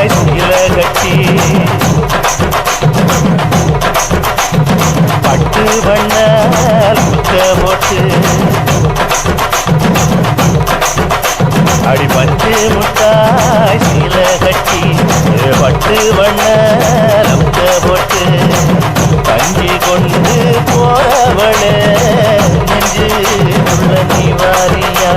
சில கட்டி பட்டு வண்ண முத்த போட்டு அடி பட்டு முட்டாய் சில கட்டி பட்டு வண்ண முத்த போட்டு கஞ்சி கொண்டு போறவளே நெஞ்சு உள்ள நிவாரியா